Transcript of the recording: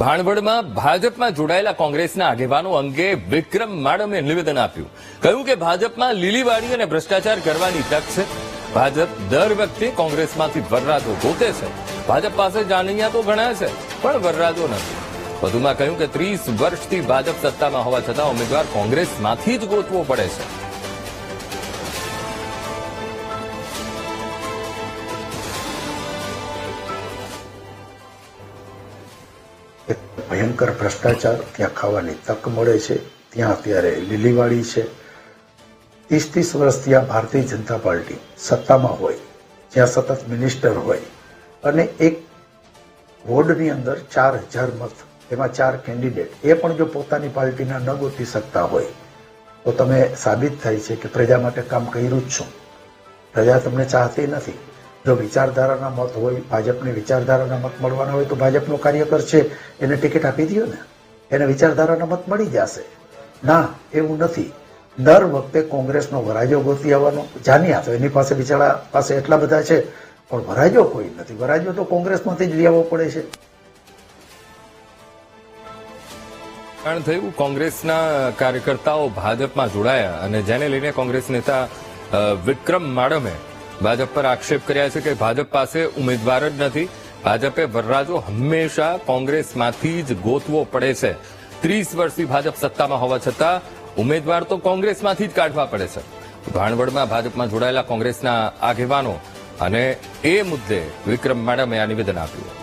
ભાણવડમાં ભાજપમાં જોડાયેલા કોંગ્રેસના આગેવાનો અંગે વિક્રમ માડમે નિવેદન આપ્યું. કહ્યું કે ભાજપમાં લીલીવાડી અને ભ્રષ્ટાચાર કરવાની તક છે. ભાજપ દર વખતે કોંગ્રેસમાંથી વરરાજો ગોતે છે. ભાજપ પાસે જાનૈયા તો ઘણા છે, પણ વરરાજો નથી. વધુમાં કહ્યું કે ત્રીસ વર્ષથી ભાજપ સત્તામાં હોવા છતાં ઉમેદવાર કોંગ્રેસમાંથી જ ગોતવો પડે છે. એક ભયંકર ભ્રષ્ટાચાર ત્યાં ખાવાની તક મળે છે. ત્યાં અત્યારે લીલીવાળી છે. ત્રીસ ત્રીસ વર્ષ ત્યાં ભારતીય જનતા પાર્ટી સત્તામાં હોય, જ્યાં સતત મિનિસ્ટર હોય અને એક વોર્ડની અંદર ચાર હજાર મત, એમાં ચાર કેન્ડિડેટ. એ પણ જો પોતાની પાર્ટીના ન ગોતી શકતા હોય, તો તમે સાબિત થાય છે કે પ્રજા માટે કામ કર્યું જ છું. પ્રજા તમને ચાહતી નથી. જો વિચારધારાના મત હોય, ભાજપની વિચારધારાના મત મળવાના હોય તો ભાજપનો કાર્યકર છે, એને ટિકિટ આપી દો ને. એને વિચારધારાના મત મળી જશે. ના, એવું નથી. દર વખતે કોંગ્રેસનો વરાજો ગોતી આવવાનો જાની તો એની પાસે બિચારા પાસે એટલા બધા છે, પણ વરાજો કોઈ નથી. વરાજો તો કોંગ્રેસમાંથી જ લઈ પડે છે. કારણ થયું, કોંગ્રેસના કાર્યકર્તાઓ ભાજપમાં જોડાયા અને જેને લઈને કોંગ્રેસ નેતા વિક્રમ માડમે ભાજપ પર આક્ષેપ કર્યા છે કે ભાજપ પાસે ઉમેદવાર જ નથી. ભાજપે વરરાજો હંમેશા કોંગ્રેસમાંથી જ ગોતવો પડે છે. ત્રીસ વર્ષથી ભાજપ સત્તામાં હોવા છતાં ઉમેદવાર તો કોંગ્રેસમાંથી જ કાઢવા પડે છે. ભાણવડમાં ભાજપમાં જોડાયેલા કોંગ્રેસના આગેવાનો અને એ મુદ્દે વિક્રમ મેડમે આ નિવેદન આપ્યું.